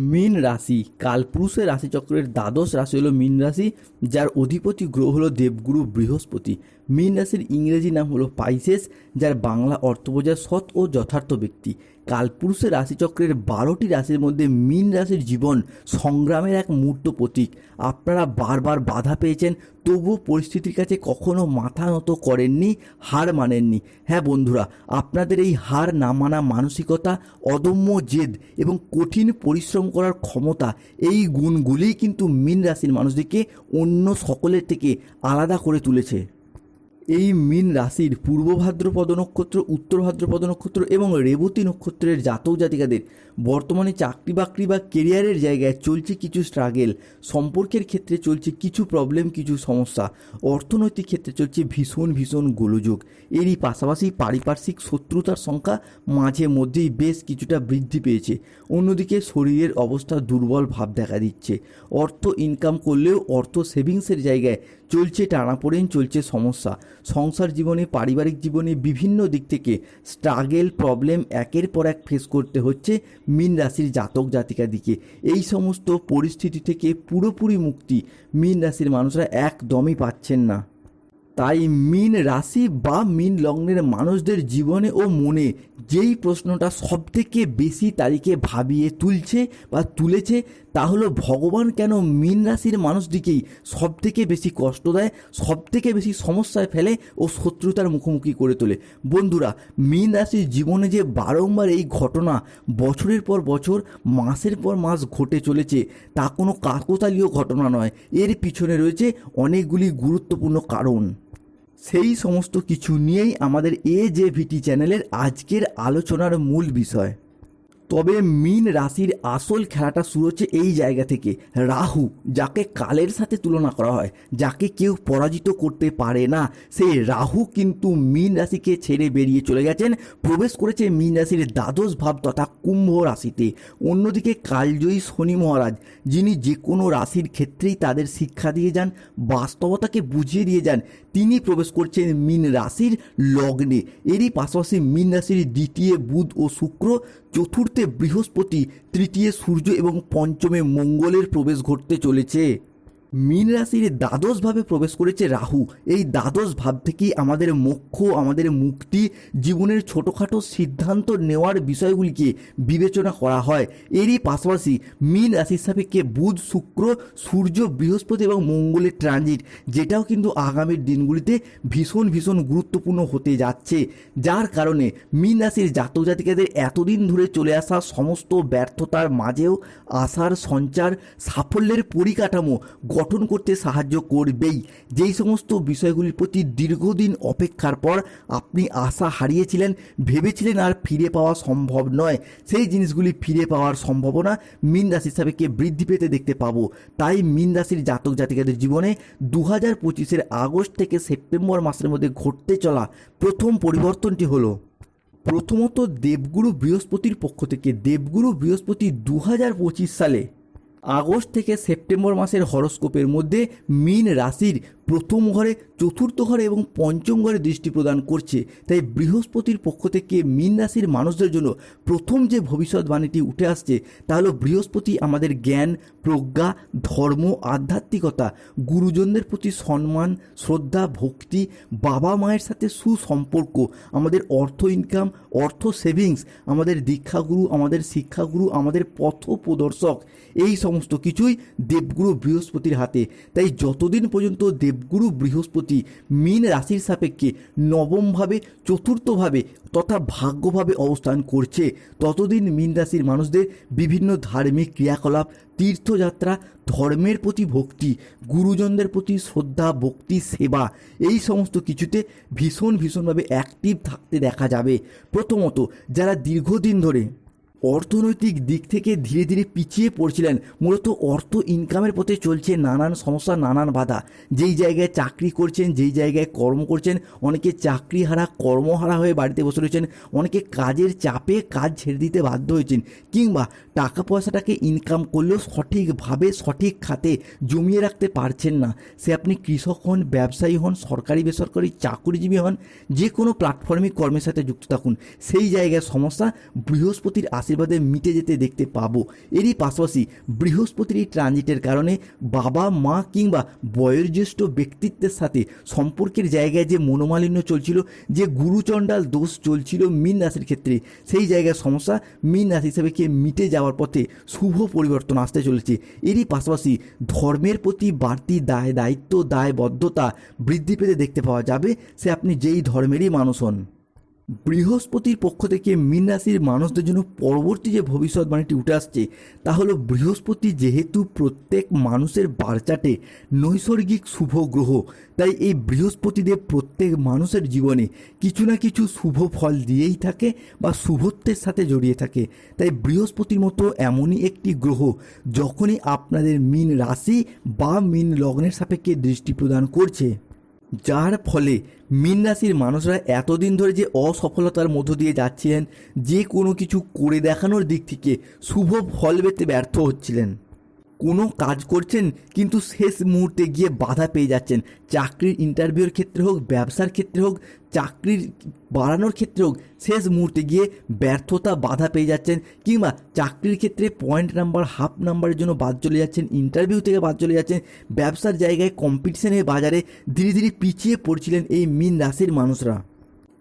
মীন রাশি। কালপুরুষের রাশিচক্রের দ্বাদশ রাশি হলো মীন রাশি, যার অধিপতি গ্রহ হলো দেবগুরু বৃহস্পতি। মীন রাশির ইংরেজি নাম হলো পাইসেস, যার বাংলা অর্থ বোঝায় সৎ ও যথার্থ ব্যক্তি। কালপুরুষের রাশিচক্রের বারোটি রাশির মধ্যে মীন রাশির জীবন সংগ্রামের এক মূর্ত প্রতীক। আপনারা বারবার বাধা পেয়েছেন, তবুও পরিস্থিতির কাছে কখনো মাথা নত করেননি, হার মানেননি। হ্যাঁ বন্ধুরা, আপনাদের এই হার না মানা মানসিকতা, অদম্য জেদ এবং কঠিন পরিশ্রম করার ক্ষমতা, এই গুণগুলি কিন্তু মীন রাশির মানুষদেরকে অন্য সকলের থেকে আলাদা করে তুলেছে। এই মীন রাশির পূর্ব ভাদ্রপদ নক্ষত্র, উত্তর ভাদ্রপদ নক্ষত্র এবং রেবতী নক্ষত্রের জাতক জাতিকাদের বর্তমানে চাকরি বাকরি বা কেরিয়ারের জায়গায় চলছে কিছু স্ট্রাগেল সম্পর্কের ক্ষেত্রে চলছে কিছু প্রবলেম কিছু সমস্যা। অর্থনৈতিক ক্ষেত্রে চলছে ভীষণ ভীষণ গোলযোগ। এরই পাশাপাশি পারিপার্শ্বিক শত্রুতার সংখ্যা মাঝে মধ্যেই বেশ কিছুটা বৃদ্ধি পেয়েছে। অন্যদিকে শরীরের অবস্থা দুর্বল ভাব দেখা দিচ্ছে। অর্থ ইনকাম করলেও অর্থ সেভিংসের জায়গায় চলছে টানাপোড়েন, চলছে সমস্যা। সংসার জীবনে, পারিবারিক জীবনে বিভিন্ন দিক থেকে স্ট্রাগেল প্রবলেম একের পর এক ফেস করতে হচ্ছে মীন রাশির জাতক জাতিকাদিকে এই সমস্ত পরিস্থিতি থেকে পুরোপুরি মুক্তি মীন রাশির মানুষরা একদমই পাচ্ছেন না। তাই মিন রাশি বা মিন লগ্নের মানুষদের জীবনে ও মনে যেই প্রশ্নটা সবথেকে বেশি তারিখে ভাবিয়ে তুলছে বা তুলেছে, তা হলো ভগবান কেন মিন রাশির মানুষদিকেই সবথেকে বেশি কষ্ট দেয়, সবথেকে বেশি সমস্যায় ফেলে ও শত্রুতার মুখোমুখি করে তোলে? বন্ধুরা, মিন রাশির জীবনে যে বারংবার এই ঘটনা বছরের পর বছর, মাসের পর মাস ঘটে চলেছে, তা কোনো কাকতালীয় ঘটনা নয়। এর পিছনে রয়েছে অনেকগুলি গুরুত্বপূর্ণ কারণ। সেই সমস্ত কিছু নিয়েই আমাদের এ জে ভিটি চ্যানেলের আজকের আলোচনার মূল বিষয়। তবে মীন রাশির আসল খেলাটা শুরু হচ্ছে এই জায়গা থেকে। রাহু, যাকে কালের সাথে তুলনা করা হয়, যাকে কেউ পরাজিত করতে পারে না। সেই রাহু কিন্তু মীন রাশিকে ছেড়ে বেরিয়ে চলে গেছেন। প্রবেশ করেছে মীন রাশির দ্বাদশ ভাব তথা কুম্ভ রাশিতে। অন্যদিকে কালজয়ী শনি মহারাজ, যিনি যে কোনো রাশির ক্ষেত্রেই তাদের শিক্ষা দিয়ে যান, বাস্তবতাকে বুঝিয়ে দিয়ে যান, তিনি প্রবেশ করছেন মীন রাশির লগ্নে। এরই পাশাপাশি মীন রাশির দ্বিতীয় বুধ ও শুক্র চতুর্থে বৃহস্পতি তৃতীয় সূর্য এবং পঞ্চমে মঙ্গলের প্রবেশ ঘটতে চলেছে। মীন রাশির দ্বাদশভাবে প্রবেশ করেছে রাহু। এই দ্বাদশ ভাব থেকেই আমাদের মোক্ষ, আমাদের মুক্তি, জীবনের ছোটোখাটো সিদ্ধান্ত নেওয়ার বিষয়গুলিকে বিবেচনা করা হয়। এরই পাশাপাশি মীন রাশির সাপেক্ষে বুধ, শুক্র, সূর্য, বৃহস্পতি এবং মঙ্গলের ট্রানজিট যেটাও কিন্তু আগামীর দিনগুলিতে ভীষণ ভীষণ গুরুত্বপূর্ণ হতে যাচ্ছে। যার কারণে মীন রাশির জাতক জাতিকাদের এতদিন ধরে চলে আসা সমস্ত ব্যর্থতার মাঝেও আশার সঞ্চার, সাফল্যের পরিকাঠামো গঠন করতে সাহায্য করবেই। যেই সমস্ত বিষয়গুলির প্রতি দীর্ঘদিন অপেক্ষার পর আপনি আশা হারিয়েছিলেন, ভেবেছিলেন আর ফিরে পাওয়া সম্ভব নয়। সেই জিনিসগুলি ফিরে পাওয়ার সম্ভাবনা মিন রাশির সাপেক্ষে বৃদ্ধি পেতে দেখতে পাবো। তাই মিন রাশির জাতক জাতিকাদের জীবনে দু হাজার পঁচিশের আগস্ট থেকে সেপ্টেম্বর মাসের মধ্যে ঘটতে চলা প্রথম পরিবর্তনটি হলো, প্রথমত দেবগুরু বৃহস্পতির পক্ষ থেকে। দেবগুরু বৃহস্পতি দু হাজার পঁচিশ সালে আগস্ট থেকে সেপ্টেম্বর মাসের হরস্কোপের মধ্যে মিন রাশির প্রথম ঘরে, চতুর্থ ঘরে এবং পঞ্চম ঘরে দৃষ্টি প্রদান করছে। তাই বৃহস্পতির পক্ষ থেকে মীন রাশির মানুষদের জন্য প্রথম যে ভবিষ্যৎবাণীটি উঠে আসছে, তা হলো বৃহস্পতি আমাদের জ্ঞান, প্রজ্ঞা, ধর্ম, আধ্যাত্মিকতা, গুরুজনদের প্রতি সম্মান, শ্রদ্ধা, ভক্তি, বাবা মায়ের সাথে সুসম্পর্ক, আমাদের অর্থ ইনকাম অর্থ সেভিংস আমাদের দীক্ষাগুরু, আমাদের শিক্ষাগুরু, আমাদের পথ প্রদর্শক, এই সমস্ত কিছুই দেবগুরু বৃহস্পতির হাতে। তাই যতদিন পর্যন্ত দেবগুরু বৃহস্পতি মীন রাশির সাপেক্ষে নবমভাবে, চতুর্থভাবে তথা ভাগ্যভাবে অবস্থান করছে। ততদিন মীন রাশির মানুষদের বিভিন্ন ধার্মিক ক্রিয়াকলাপ, তীর্থযাত্রা, ধর্মের প্রতি ভক্তি, গুরুজনদের প্রতি শ্রদ্ধা, ভক্তি, সেবা, এই সমস্ত কিছুতে ভীষণ ভীষণভাবে অ্যাক্টিভ থাকতে দেখা যাবে। প্রথমত, যারা দীর্ঘদিন ধরে অর্থনৈতিক দিক থেকে ধীরে ধীরে পিছিয়ে পড়ছিলেন। মূলত অর্থ ইনকামের পথে চলছে নানান সমস্যা, নানান বাধা। যেই জায়গায় চাকরি করছেন, যেই জায়গায় কর্ম করছেন, অনেকে চাকরি হারা কর্মহারা হয়ে বাড়িতে বসে রয়েছেন, অনেকে কাজের চাপে কাজ ছেড়ে দিতে বাধ্য হয়েছেন কিংবা টাকা পয়সাটাকে ইনকাম করলেও সঠিকভাবে সঠিক খাতে জমিয়ে রাখতে পারছেন না। সে আপনি কৃষক হন, ব্যবসায়ী হন, সরকারি, বেসরকারি, চাকরিজীবী হন যে কোনো প্ল্যাটফর্মিক কর্মের সাথে যুক্ত থাকুন। সেই জায়গায় সমস্যা বৃহস্পতির আশীর্বাদ আশীর্বাদে মিটে যেতে দেখতে পাবো। এরই পাশাপাশি বৃহস্পতির এই ট্রানজিটের কারণে বাবা, মা কিংবা বয়োজ্যেষ্ঠ ব্যক্তিত্বের সাথে সম্পর্কের জায়গায় যে মনোমালিন্য চলছিল, যে গুরুচণ্ডাল দোষ চলছিল মীন রাশির ক্ষেত্রে, সেই জায়গায় সমস্যা মীন রাশি হিসেবে কে মিটে যাওয়ার পথে শুভ পরিবর্তন আসতে চলেছে। এরই পাশাপাশি ধর্মের প্রতি বাড়তি দায়, দায়িত্ব, দায়বদ্ধতা বৃদ্ধি পেতে দেখতে পাওয়া যাবে। সে আপনি যেই ধর্মেরই মানুষ হন। বৃহস্পতির পক্ষ থেকে মীন রাশির মানুষদের জন্য পরবর্তী যে ভবিষ্যৎবাণীটি উঠে আসছে, তা হলো বৃহস্পতি যেহেতু প্রত্যেক মানুষের বারচাটে নৈসর্গিক শুভ গ্রহ, তাই এই বৃহস্পতিদেব প্রত্যেক মানুষের জীবনে কিছু না কিছু শুভ ফল দিয়েই থাকে বা শুভত্বের সাথে জড়িয়ে থাকে। তাই বৃহস্পতির মতো এমনই একটি গ্রহ যখনই আপনাদের মীন রাশি বা মীন লগ্নের সাপেক্ষে দৃষ্টি প্রদান করছে। যার ফলে মীন রাশির মানুষরা এতদিন ধরে যে অসফলতার মধ্য দিয়ে যাচ্ছিলেন, যে কোনো কিছু করে দেখানোর দিক থেকে শুভ ফল পেতে ব্যর্থ হচ্ছিলেন। কোনো কাজ করছেন, কিন্তু শেষ মুহূর্তে গিয়ে বাধা পেয়ে যাচ্ছেন। চাকরির ইন্টারভিউর ক্ষেত্রে হোক, ব্যবসার ক্ষেত্রে হোক, চাকরির বাড়ানোর ক্ষেত্রে হোক, শেষ মুহূর্তে গিয়ে ব্যর্থতা বাধা পেয়ে যাচ্ছেন কিংবা চাকরির ক্ষেত্রে পয়েন্ট নাম্বার হাফ নাম্বারের জন্য বাদ চলে যাচ্ছেন ইন্টারভিউ থেকে বাদ চলে যাচ্ছেন, ব্যবসার জায়গায় কম্পিটিশনের বাজারে ধীরে ধীরে পিছিয়ে পড়ছিলেন এই মিন রাশির মানুষরা।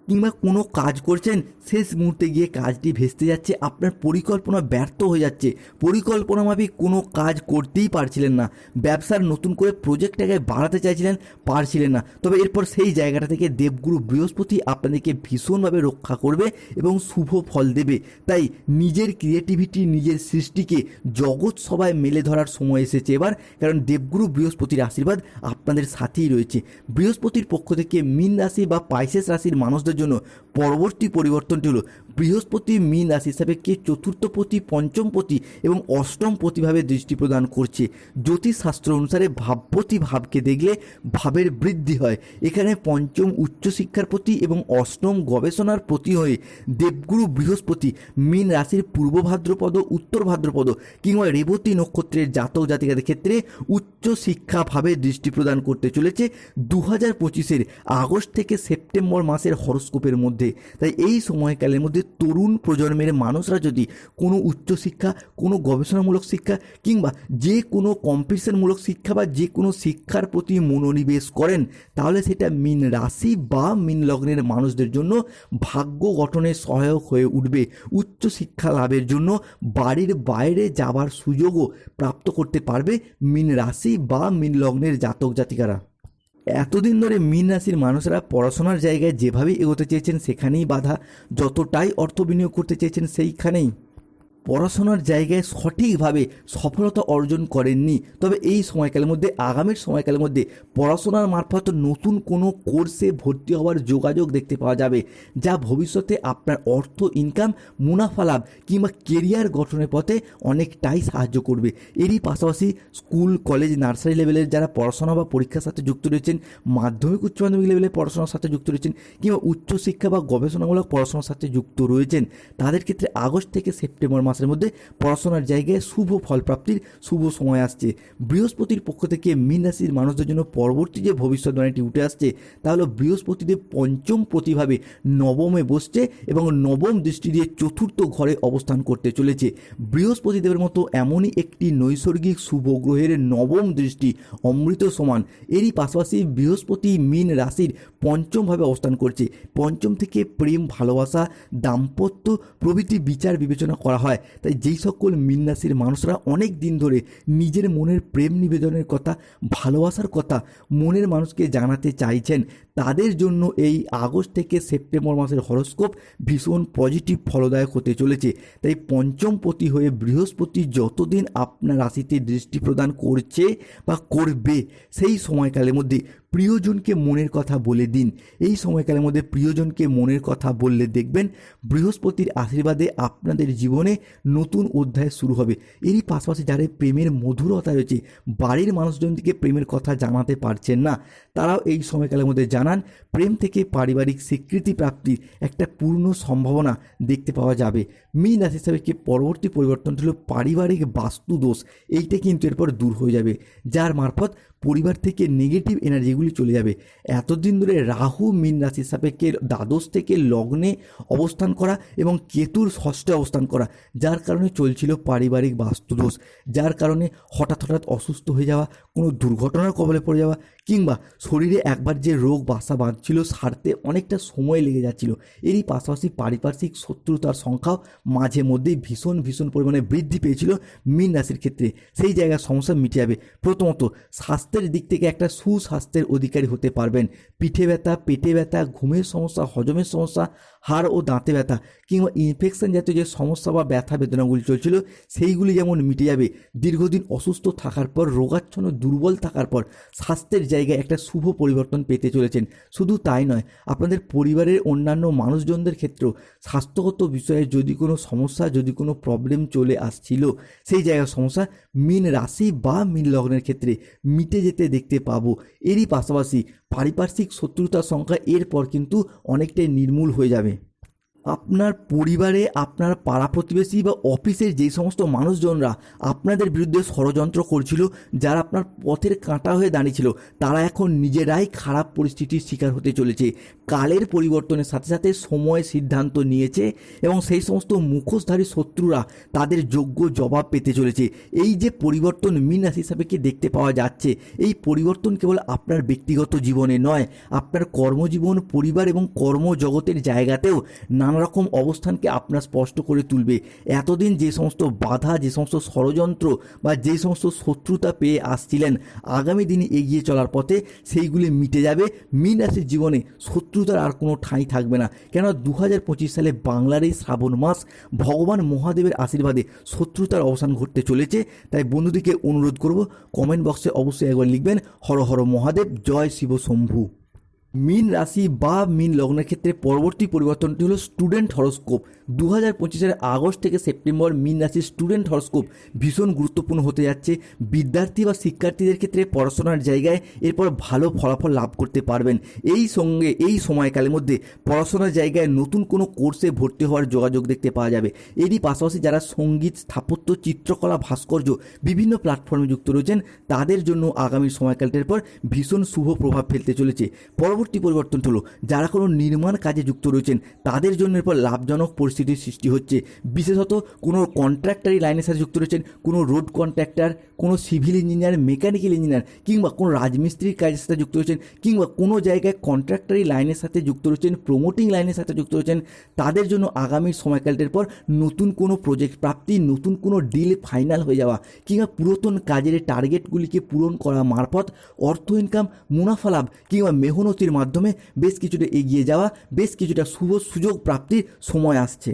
কিংবা কোনো কাজ করছেন, শেষ মুহূর্তে গিয়ে কাজটি ভেস্তে যাচ্ছে, আপনার পরিকল্পনা ব্যর্থ হয়ে যাচ্ছে। পরিকল্পনা মাফিক কোনো কাজ করতেই পারছিলেন না। ব্যবসার নতুন করে প্রজেক্টটাকে বাড়াতে চাইছিলেন, পারছিলেন না। তবে এরপর সেই জায়গাটা থেকে দেবগুরু বৃহস্পতি আপনাদেরকে ভীষণভাবে রক্ষা করবে এবং শুভ ফল দেবে। তাই নিজের ক্রিয়েটিভিটি নিজের সৃষ্টিকে জগৎ সবাই মেলে ধরার সময় এসেছে এবার, কারণ দেবগুরু বৃহস্পতির আশীর্বাদ আপনাদের সাথেই রয়েছে। বৃহস্পতির পক্ষ থেকে মীন রাশি বা পাইসেস রাশির মানুষদের জন্য পরবর্তী পরিবর্তনটি হলো বৃহস্পতি, মীন রাশি হিসাবে কে চতুর্থ পতি পঞ্চম পতি এবং অষ্টম পতিভাবে দৃষ্টি প্রদান করছে। জ্যোতিষশাস্ত্র অনুসারে ভাবপতি ভাবকে দেখলে ভাবের বৃদ্ধি হয়। এখানে পঞ্চম উচ্চশিক্ষার প্রতি এবং অষ্টম গবেষণার প্রতি হয়ে দেবগুরু বৃহস্পতি, মীন রাশির পূর্ব ভাদ্রপদ, উত্তর ভাদ্রপদ কিংবা রেবতী নক্ষত্রের জাতক জাতিকাদের ক্ষেত্রে উচ্চ শিক্ষাভাবে দৃষ্টি প্রদান করতে চলেছে দু হাজার পঁচিশের আগস্ট থেকে সেপ্টেম্বর মাসের হরস্কোপের মধ্যে। তাই এই সময়কালের মধ্যে তরুণ প্রজন্মের মানুষরা যদি কোনো উচ্চশিক্ষা কোনো গবেষণামূলক শিক্ষা কিংবা যে কোনো কম্পিটিশনমূলক শিক্ষা বা যে কোনো শিক্ষার প্রতি মনোনিবেশ করেন, তাহলে সেটা মিন রাশি বা মিন লগ্নের মানুষদের জন্য ভাগ্য গঠনে সহায়ক হয়ে উঠবে। উচ্চ শিক্ষা লাভের জন্য বাড়ির বাইরে যাবার সুযোগও প্রাপ্ত করতে পারবে মিন রাশি বা মিন লগ্নের জাতক জাতিকারা এতদিন ধরে মীন রাশির মানুষরা পড়াশোনার জায়গায় যেভাবে এগোতে চেয়েছেন সেখানেই বাধা, যতটাই অর্থ বিনিয়োগ করতে চেয়েছেন সেইখানেই। পড়াশোনার জায়গায় সঠিকভাবে সফলতা অর্জন করেননি। তবে এই সময়কালের মধ্যে, আগামীর সময়কালের মধ্যে পড়াশোনার মারফত নতুন কোনো কোর্সে ভর্তি হওয়ার যোগাযোগ দেখতে পাওয়া যাবে, যা ভবিষ্যতে আপনার অর্থ ইনকাম মুনাফা লাভ কিংবা কেরিয়ার গঠনের পথে অনেকটাই সাহায্য করবে। এরই পাশাপাশি স্কুল, কলেজ, নার্সারি লেভেলের যারা পড়াশোনা বা পরীক্ষার সাথে যুক্ত রয়েছেন, মাধ্যমিক, উচ্চ মাধ্যমিক লেভেলের পড়াশোনার সাথে যুক্ত রয়েছেন কিংবা উচ্চশিক্ষা বা গবেষণামূলক পড়াশোনার সাথে যুক্ত রয়েছেন, তাদের ক্ষেত্রে আগস্ট থেকে সেপ্টেম্বর মাসের মধ্যে পড়াশোনার জায়গায় শুভ ফল প্রাপ্তির শুভ সময় আসছে। বৃহস্পতির পক্ষ থেকে মীন রাশির মানুষদের জন্য পরবর্তী যে ভবিষ্যৎবাণীটি উঠে আসছে, তা হলো বৃহস্পতিদেব পঞ্চম প্রতিভাবে নবমে বসছে এবং নবম দৃষ্টি দিয়ে চতুর্থ ঘরে অবস্থান করতে চলেছে। বৃহস্পতিদেবের মতো এমনই একটি নৈসর্গিক শুভ গ্রহের নবম দৃষ্টি অমৃত সমান, এরই পাশাপাশি বৃহস্পতি মীন রাশির পঞ্চমভাবে অবস্থান করছে। পঞ্চম থেকে প্রেম, ভালোবাসা, দাম্পত্য প্রভৃতি বিচার বিবেচনা করা হয়। তাই যেই সকল মীন মানুষরা অনেক দিন ধরে নিজের মনের প্রেম নিবেদনের কথা, ভালোবাসার কথা মনের মানুষকে জানাতে চাইছেন, তাদের জন্য এই আগস্ট থেকে সেপ্টেম্বর মাসের হরস্কোপ ভীষণ পজিটিভ, ফলদায়ক হতে চলেছে। তাই পঞ্চম পতি হয়ে বৃহস্পতি যতদিন আপনার রাশিতে দৃষ্টি প্রদান করছে বা করবে, সেই সময়কালের মধ্যে প্রিয়জনকে মনের কথা বলে দিন। এই সময়কালের মধ্যে প্রিয়জনকে মনের কথা বললে দেখবেন বৃহস্পতির আশীর্বাদে আপনাদের জীবনে নতুন অধ্যায় শুরু হবে। এরই পাশাপাশি যারা প্রেমের মধুরতা রয়েছে, বাড়ির মানুষজনকে প্রেমের কথা জানাতে পারছেন না, তারাও এই সময়কালের মধ্যে জানান, প্রেম থেকে পারিবারিক স্বীকৃতি প্রাপ্তির একটা পূর্ণ সম্ভাবনা দেখতে পাওয়া যাবে। মীন রাশি হিসাবে কি পরবর্তী পরিবর্তনটি হলো পারিবারিক বাস্তু দোষ এইটা কিন্তু এরপর দূর হয়ে যাবে। যার মারফত পরিবার থেকে নেগেটিভ এনার্জিগুলি চলে যাবে। এতদিন ধরে রাহু, মীন রাশির সাপেক্ষে দ্বাদশ থেকে লগ্নে অবস্থান করা এবং কেতুর ষষ্ঠে অবস্থান করা, যার কারণে চলছিল পারিবারিক বাস্তুদোষ, যার কারণে হঠাৎ হঠাৎ অসুস্থ হয়ে যাওয়া কোনো দুর্ঘটনার কবলে পড়ে যাওয়া কিংবা শরীরে একবার যে রোগ বাসা বাঁধছিল সারতে অনেকটা সময় লেগে যাচ্ছিল। এরই পাশাপাশি পারিপার্শ্বিক শত্রুতার সংখ্যাও মাঝে মধ্যেই ভীষণ ভীষণ পরিমাণে বৃদ্ধি পেয়েছিল মীন রাশির ক্ষেত্রে। সেই জায়গার সমস্যা মিটে যাবে প্রথমত, স্বাস্থ্যের দিক থেকে একটা সুস্বাস্থ্যের অধিকারী হতে পারবেন। পিঠে ব্যথা, পেটে ব্যথা, ঘুমের সমস্যা, হজমের সমস্যা, হাড় ও দাঁতে ব্যথা কিংবা ইনফেকশন জাতীয় যে সমস্যা বা ব্যথা বেদনাগুলি চলছিল, সেইগুলি যেমন মিটে যাবে, দীর্ঘদিন অসুস্থ থাকার পর রোগাচ্ছন্ন দুর্বল থাকার পর স্বাস্থ্যের জায়গায় একটা শুভ পরিবর্তন পেতে চলেছেন। শুধু তাই নয়, আপনাদের পরিবারের অন্যান্য মানুষজনদের ক্ষেত্রেও স্বাস্থ্যগত বিষয়ে যদি কোনো সমস্যা, যদি কোনো প্রবলেম চলে আসছিল, সেই জায়গার সমস্যা মিন রাশি বা মিন লগ্নের ক্ষেত্রে মিটে যেতে দেখতে পাবো। এরই পাশাপাশি পারিপার্শ্বিক শত্রুতার সংখ্যা এরপর কিন্তু অনেকটাই নির্মূল হয়ে যাবে। আপনার পরিবারে, আপনার পাড়া প্রতিবেশী বা অফিসের যেই সমস্ত মানুষজনরা আপনাদের বিরুদ্ধে ষড়যন্ত্র করছিল, যারা আপনার পথের কাঁটা হয়ে দাঁড়িয়েছিল, তারা এখন নিজেরাই খারাপ পরিস্থিতির শিকার হতে চলেছে। কালের পরিবর্তনের সাথে সাথে সময় সিদ্ধান্ত নিয়েছে এবং সেই সমস্ত মুখোশধারী শত্রুরা তাদের যোগ্য জবাব পেতে চলেছে। এই যে পরিবর্তন মিন রাশি হিসাবে কি দেখতে পাওয়া যাচ্ছে, এই পরিবর্তন কেবল আপনার ব্যক্তিগত জীবনে নয়, আপনার কর্মজীবন, পরিবার এবং কর্মজগতের জায়গাতেও নানা রকম অবস্থানকে আপনার স্পষ্ট করে তুলবে। এতদিন যে সমস্ত বাধা, যে সমস্ত ষড়যন্ত্র বা যে সমস্ত শত্রুতা পেয়ে আসছিলেন, আগামী দিনে এগিয়ে চলার পথে সেইগুলি মিটে যাবে। মিন রাশির জীবনে শত্রুতার আর কোনো ঠাঁই থাকবে না। কেননা দু সালে বাংলার এই শ্রাবণ মাস ভগবান মহাদেবের আশীর্বাদে শত্রুতার অবসান ঘটতে চলেছে। তাই বন্ধুদিকে অনুরোধ করব কমেন্ট বক্সে অবশ্যই একবার লিখবেন, হর হর মহাদেব, জয় শিব শম্ভু। মিন রাশি বা মিন লগ্নের ক্ষেত্রে পরবর্তী পরিবর্তনটি হলো স্টুডেন্ট হরস্কোপ দু হাজার পঁচিশের আগস্ট থেকে সেপ্টেম্বর মিন রাশির স্টুডেন্ট হরস্কোপ ভীষণ গুরুত্বপূর্ণ হতে যাচ্ছে। বিদ্যার্থী বা শিক্ষার্থীদের ক্ষেত্রে পড়াশোনার জায়গায় এরপর ভালো ফলাফল লাভ করতে পারবেন। এই সঙ্গে, এই সময়কালের মধ্যে পড়াশোনার জায়গায় নতুন কোনো কোর্সে ভর্তি হওয়ার যোগাযোগ দেখতে পাওয়া যাবে। এরই পাশাপাশি যারা সংগীত, স্থাপত্য, চিত্রকলা, ভাস্কর্য বিভিন্ন প্ল্যাটফর্মে যুক্ত রয়েছেন, তাদের জন্য আগামী সময়কালটির পর ভীষণ শুভ প্রভাব ফেলতে চলেছে। পরবর্তী পরিবর্তন হলো। যারা কোনো নির্মাণ কাজে যুক্ত রয়েছেন, তাদের জন্য এরপর লাভজনক পরিস্থিতির সৃষ্টি হচ্ছে। বিশেষত কোনো কন্ট্রাক্টারি লাইনের সাথে যুক্ত রয়েছেন, কোনো রোড কন্ট্রাক্টর কোনো সিভিল ইঞ্জিনিয়ার মেকানিক্যাল ইঞ্জিনিয়ার কিংবা কোনো রাজমিস্ত্রির কাজের সাথে যুক্ত রয়েছেন, কিংবা কোনো জায়গায় কন্ট্রাক্টারি লাইনের সাথে যুক্ত রয়েছেন প্রমোটিং লাইনের সাথে যুক্ত রয়েছেন, তাদের জন্য আগামী সময়কালটির পর নতুন কোনো প্রজেক্ট প্রাপ্তি, নতুন কোনো ডিল ফাইনাল হয়ে যাওয়া, কিংবা পুরাতন কাজের টার্গেটগুলিকে পূরণ করা মারফত অর্থ ইনকাম মুনাফা লাভ, কিংবা মেহনতির মাধ্যমে বেশ কিছুটা এগিয়ে যাওয়া বেশ কিছুটা শুভ সুযোগ প্রাপ্তির সময় আসছে।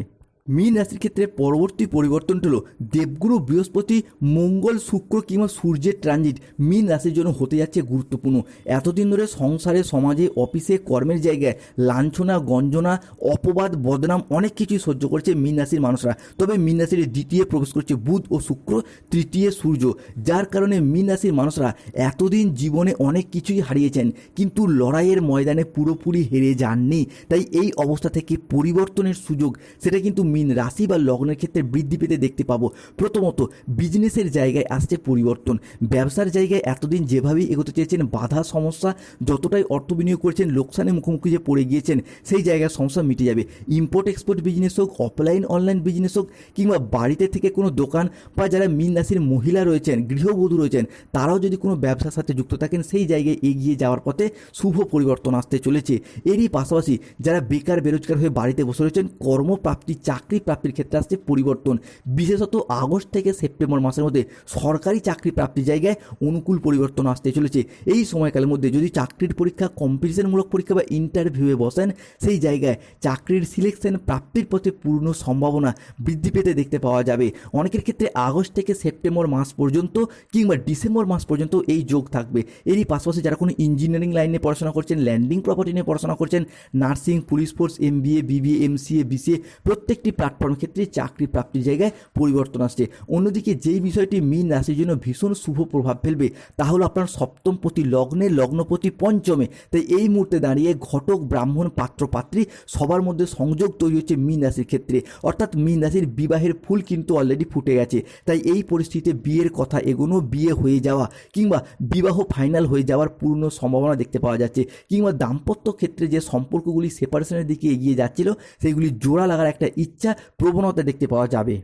মীন রাশির ক্ষেত্রে পরবর্তী পরিবর্তনটি হলো দেবগুরু বৃহস্পতি, মঙ্গল, শুক্র কিংবা সূর্যের ট্রানজিট মীন রাশির জন্য হতে যাচ্ছে গুরুত্বপূর্ণ। এতদিন ধরে সংসারে, সমাজে, অফিসে, কর্মের জায়গায় লাঞ্ছনা, গঞ্জনা, অপবাদ, বদনাম অনেক কিছুই সহ্য করছে মীন রাশির মানুষরা। তবে মীন রাশির দ্বিতীয় প্রবেশ করছে বুধ ও শুক্র, তৃতীয় সূর্য, যার কারণে মীন রাশির মানুষরা এতদিন জীবনে অনেক কিছুই হারিয়েছেন, কিন্তু লড়াইয়ের ময়দানে পুরোপুরি হেরে যাননি। তাই এই অবস্থা থেকে পরিবর্তনের সুযোগ, সেটা কিন্তু মিন রাশি বা লগ্নের ক্ষেত্রে বৃদ্ধি পেতে দেখতে পাবো। প্রথমত বিজনেসের জায়গায় আসছে পরিবর্তন। ব্যবসার জায়গায় এতদিন যেভাবেই এগোতে চেয়েছেন, বাধা সমস্যা যতটাই অর্থ বিনিয়োগ করেছেন লোকসানের মুখোমুখি যে পড়ে গিয়েছেন, সেই জায়গার সমস্যা মিটে যাবে। ইম্পোর্ট এক্সপোর্ট বিজনেস হোক অফলাইন অনলাইন বিজনেস হোক, কিংবা বাড়িতে থেকে কোনো দোকান বা যারা মিন রাশির মহিলা রয়েছেন, গৃহবধূ রয়েছেন, তারাও যদি কোনো ব্যবসার সাথে যুক্ত থাকেন, সেই জায়গায় এগিয়ে যাওয়ার পথে শুভ পরিবর্তন আসতে চলেছে। এরই পাশাপাশি যারা বেকার, বেরোজগার হয়ে বাড়িতে বসে রয়েছেন, কর্মপ্রাপ্তি, চাকরি প্রাপ্তির ক্ষেত্রে আসছে পরিবর্তন। বিশেষত আগস্ট থেকে সেপ্টেম্বর মাসের মধ্যে সরকারি চাকরি প্রাপ্তির জায়গায় অনুকূল পরিবর্তন আসতে চলেছে। এই সময়কালের মধ্যে যদি চাকরির পরীক্ষা কম্পিটিশনমূলক পরীক্ষা বা ইন্টারভিউয়ে বসেন, সেই জায়গায় চাকরির সিলেকশন প্রাপ্তির পথে পূর্ণ সম্ভাবনা বৃদ্ধি পেতে দেখতে পাওয়া যাবে। অনেকের ক্ষেত্রে আগস্ট থেকে সেপ্টেম্বর মাস পর্যন্ত কিংবা ডিসেম্বর মাস পর্যন্ত এই যোগ থাকবে। এরই পাশাপাশি যারা কোনো ইঞ্জিনিয়ারিং লাইনে পড়াশোনা করছেন ল্যান্ডিং প্রপার্টি নিয়ে পড়াশোনা করছেন nursing police force MBA BBA MCA BCA প্রত্যেকটি প্ল্যাটফর্মের ক্ষেত্রে চাকরি প্রাপ্তির জায়গায় পরিবর্তন আসছে। অন্যদিকে যেই বিষয়টি মীন রাশির জন্য ভীষণ শুভ প্রভাব ফেলবে, তা হলো আপনার সপ্তম প্রতি লগ্নে লগ্নপতি পঞ্চমে। তাই এই মুহূর্তে দাঁড়িয়ে ঘটক, ব্রাহ্মণ, পাত্র, পাত্রী সবার মধ্যে সংযোগ তৈরি হচ্ছে মীন রাশির ক্ষেত্রে। অর্থাৎ মীন রাশির বিবাহের ফুল কিন্তু অলরেডি ফুটে গেছে। তাই এই পরিস্থিতিতে বিয়ের কথা এগোনো, বিয়ে হয়ে যাওয়া কিংবা বিবাহ ফাইনাল হয়ে যাওয়ার পূর্ণ সম্ভাবনা দেখতে পাওয়া যাচ্ছে কিংবা দাম্পত্য ক্ষেত্রে যে সম্পর্কগুলি সেপারেশনের দিকে এগিয়ে যাচ্ছিল সেইগুলি জোড়া লাগার একটা ইচ্ছা প্রবণতা দেখতে পাওয়া যাবে।